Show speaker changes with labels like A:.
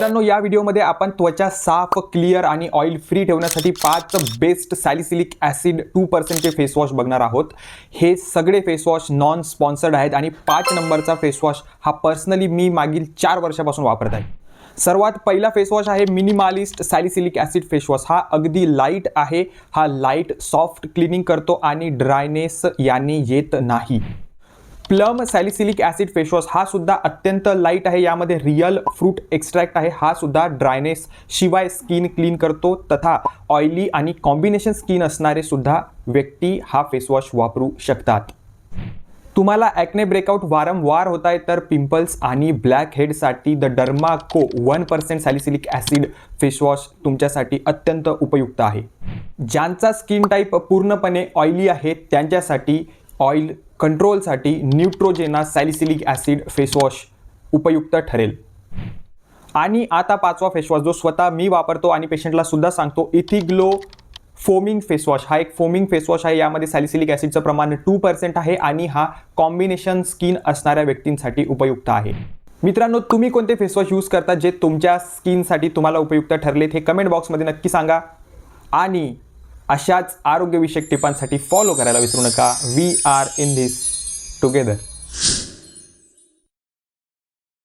A: मित्रांनो या व्हिडिओमध्ये आपण त्वचा साफ क्लिअर आणि ऑइल फ्री ठेवण्यासाठी पाच बेस्ट सॅलिसिलिक ॲसिड टू पर्सेंटचे फेसवॉश बघणार आहोत. हे सगळे फेसवॉश नॉन स्पॉन्सर्ड आहेत आणि पाच नंबरचा फेसवॉश हा पर्सनली मी मागील चार वर्षापासून वापरत आहे. सर्वात पहिला फेसवॉश आहे मिनिमालिस्ट सॅलिसिलिक ॲसिड फेसवॉश हा अगदी लाइट आहे. हा लाइट सॉफ्ट क्लिनिंग करतो आणि ड्रायनेस याने येत नाही. प्लम सॅलिसिलिक ॲसिड फेसवॉश हा सुद्धा अत्यंत लाइट आहे. यामध्ये रिअल फ्रूट एक्स्ट्रॅक्ट आहे. हा सुद्धा ड्रायनेस शिवाय स्किन क्लीन करतो तथा ऑइली आणि कॉम्बिनेशन स्किन असणारे सुद्धा व्यक्ती हा फेसवॉश वापरू शकतात. तुम्हाला ॲक्ने ब्रेकआउट वारंवार होत आहे तर पिंपल्स आणि black हेडसाठी the Derma Co one percent salicylic acid face wash तुमच्यासाठी अत्यंत उपयुक्त आहे. ज्यांचा स्किन टाईप पूर्णपणे ऑइली आहे त्यांच्यासाठी oil कंट्रोलसाठी Neutrogena salicylic acid face wash उपयुक्त ठरेल. आणि आता पाचवा फेसवॉश जो स्वतः मी वापरतो आणि पेशंटला सुद्धा सांगतो इथिग्लो फोमिंग फेसवॉश. हा एक फोमिंग फेसवॉश आहे यामध्ये सॅलिसिलिक ॲसिडचं प्रमाण टू पर्सेंट आहे आणि हा कॉम्बिनेशन स्किन असणाऱ्या व्यक्तींसाठी उपयुक्त आहे. मित्रांनो तुम्ही कोणते फेसवॉश यूज करता जे तुमच्या स्किनसाठी तुम्हाला उपयुक्त ठरलेत हे कमेंट बॉक्समध्ये नक्की सांगा. आणि अशाच आरोग्यविषयक टिपांसाठी फॉलो करायला विसरू नका. We are in this together